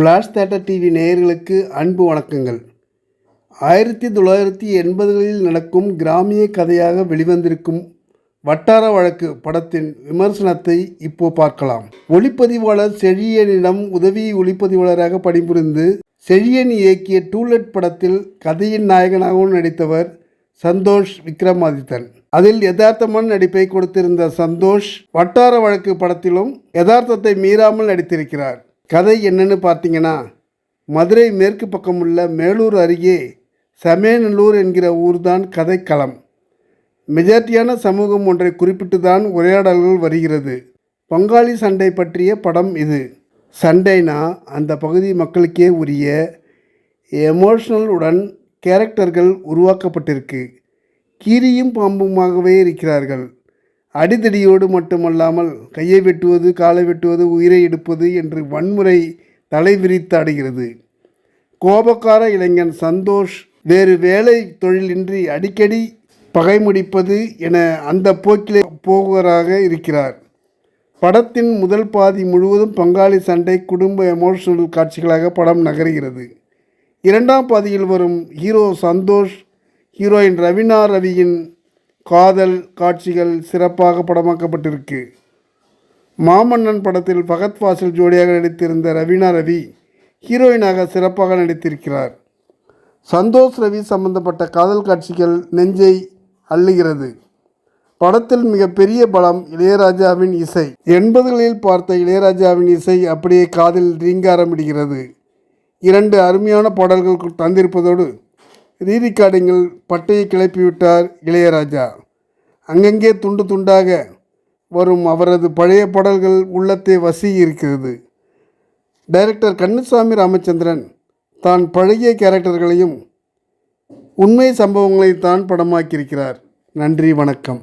Flash theatre TV நேயர்களுக்கு அன்பு வணக்கங்கள். ஆயிரத்தி தொள்ளாயிரத்தி எண்பதுகளில் நடக்கும் கிராமிய கதையாக வெளிவந்திருக்கும் வட்டார வழக்கு படத்தின் விமர்சனத்தை இப்போ பார்க்கலாம். ஒளிப்பதிவாளர் செழியனிடம் உதவி ஒளிப்பதிவாளராக பணிபுரிந்து செழியன் இயக்கிய டூலெட் படத்தில் கதையின் நாயகனாகவும் நடித்தவர் சந்தோஷ் விக்ரமாதித்தன். அதில் யதார்த்தமான நடிப்பை கொடுத்திருந்த சந்தோஷ் வட்டார வழக்கு படத்திலும் யதார்த்தத்தை மீறாமல் நடித்திருக்கிறார். கதை என்னன்னு பார்த்தீங்கன்னா மதுரை மேற்கு பக்கமுள்ள மேலூர் அருகே சமேநல்லூர் என்கிற ஊர்தான் கதைக்களம். மெஜாரிட்டியான சமூகம் ஒன்றை குறிப்பிட்டு தான் உரையாடல்கள் வருகிறது. பங்காளி சண்டை பற்றிய படம் இது. சண்டைனா அந்த பகுதி மக்களுக்கே உரிய எமோஷனல் உடன் கேரக்டர்கள் உருவாக்கப்பட்டிருக்கு. கீரியும் பாம்புமாகவே இருக்கிறார்கள். அடிதடியோடு மட்டுமல்லாமல் கையை வெட்டுவது காலை வெட்டுவது உயிரை எடுப்பது என்று வன்முறை தலைவிரித்தாடுகிறது கோபக்கார இளைஞன் சந்தோஷ் வேறு வேலை தொழிலின்றி அடிக்கடி பகை முடிப்பது என அந்த போக்கிலே போவராக இருக்கிறார். படத்தின் முதல் பாதி முழுவதும் பங்காளி சண்டை குடும்ப எமோஷனல் காட்சிகளாக படம் நகர்கிறது. இரண்டாம் பாதியில் வரும் ஹீரோ சந்தோஷ் ஹீரோயின் ரவினா ரவியின் காதல் காட்சிகள் சிறப்பாக படமாக்கப்பட்டிருக்கு. மாமன்னன் படத்தில் பகத் வாசல் ஜோடியாக நடித்திருந்த ரவீனா ரவி ஹீரோயினாக சிறப்பாக நடித்திருக்கிறார். சந்தோஷ் ரவி சம்பந்தப்பட்ட காதல் காட்சிகள் நெஞ்சை அள்ளுகிறது. படத்தில் மிகப்பெரிய பலம் இளையராஜாவின் இசை. எண்பதுகளில் பார்த்த இளையராஜாவின் இசை அப்படியே காதில் ரீங்காரமிடுகிறது இரண்டு அருமையான பாடல்கள் தந்திருப்பதோடு ரீரிகார்டிங்கில் பட்டையை கிளப்பிவிட்டார் இளையராஜா. அங்கங்கே துண்டு துண்டாக வரும் அவரது பழைய பாடல்கள் உள்ளத்தை வசி இருக்கிறது. டைரக்டர் கண்ணுசாமி ராமச்சந்திரன் தான் பழகிய கேரக்டர்களையும் உண்மை சம்பவங்களை தான் படமாக்கியிருக்கிறார். நன்றி வணக்கம்.